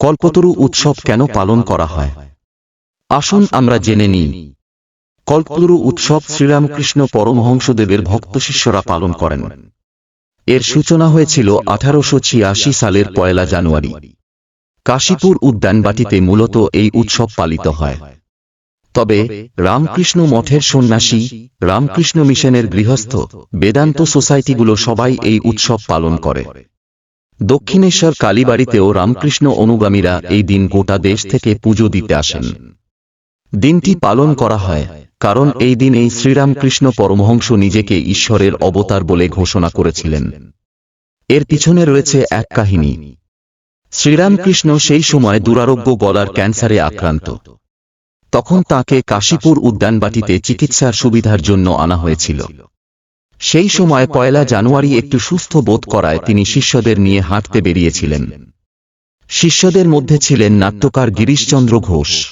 কল্পতরু উৎসব কেন পালন করা হয়? আসুন আমরা জেনে নিই। কল্পতরু উৎসব শ্রীরামকৃষ্ণ পরমহংসদেবের ভক্ত শিষ্যরা পালন করেন। এর সূচনা হয়েছিল আঠারোশো ছিয়াশি সালের পয়লা জানুয়ারি। কাশীপুর উদ্যানবাটিতে মূলত এই উৎসব পালিত হয়। তবে রামকৃষ্ণ মঠের সন্ন্যাসী রামকৃষ্ণ মিশনের গৃহস্থ বেদান্ত সোসাইটিগুলো সবাই এই উৎসব পালন করে। দক্ষিণেশ্বর কালীবাড়িতেও রামকৃষ্ণ অনুগামীরা এই দিন গোটা দেশ থেকে পুজো দিতে আসেন। দিনটি পালন করা হয়, কারণ এই দিন এই শ্রীরামকৃষ্ণ পরমহংস নিজেকে ঈশ্বরের অবতার বলে ঘোষণা করেছিলেন। এর পিছনে রয়েছে এক কাহিনী। শ্রীরামকৃষ্ণ সেই সময় দুরারোগ্য গলার ক্যান্সারে আক্রান্ত। তখন তাকে কাশীপুর উদ্যানবাটিতে চিকিৎসার সুবিধার জন্য আনা হয়েছিল। সেই সময় পয়লা জানুয়ারি একটু সুস্থ বোধ করায় তিনি শিষ্যদের নিয়ে হাঁটতে বেরিয়েছিলেন। শিষ্যদের মধ্যে ছিলেন নাট্যকার গিরিশচন্দ্র ঘোষ।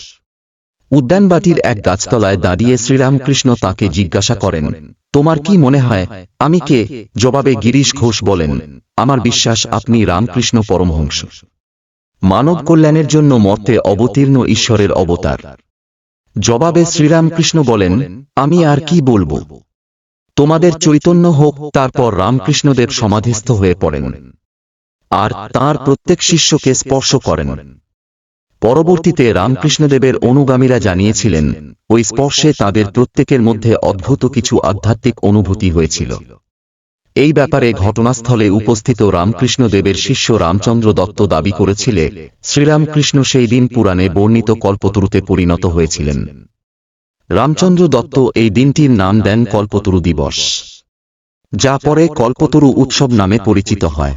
উদ্যানবাটির এক গাছতলায় দাঁড়িয়ে শ্রীরামকৃষ্ণ তাকে জিজ্ঞাসা করেন তোমার কি মনে হয়? আমি কে? জবাবে গিরিশ ঘোষ বলেন আমার বিশ্বাস আপনি রামকৃষ্ণ পরমহংস। মানব কল্যাণের জন্য মর্তে অবতীর্ণ ঈশ্বরের অবতার। জবাবে শ্রীরামকৃষ্ণ বলেন আমি আর কি বলব? তোমাদের চৈতন্য হোক, তারপর রামকৃষ্ণদেব সমাধিস্থ হয়ে পড়েন। আর তার প্রত্যেক শিষ্যকে স্পর্শ করেন। পরবর্তীতে রামকৃষ্ণদেবের অনুগামীরা জানিয়েছিলেন, ওই স্পর্শে তাদের প্রত্যেকের মধ্যে অদ্ভুত কিছু আধ্যাত্মিক অনুভূতি হয়েছিল। এই ব্যাপারে ঘটনাস্থলে উপস্থিত রামকৃষ্ণদেবের শিষ্য রামচন্দ্র দত্ত দাবি করেছিলে, শ্রীরামকৃষ্ণ সেই দিন পুরাণে বর্ণিত কল্পতরুতে পরিণত হয়েছিলেন। রামচন্দ্র দত্ত এই দিনটির নাম দেন কল্পতরু দিবস, যা পরে কল্পতরু উৎসব নামে পরিচিত হয়।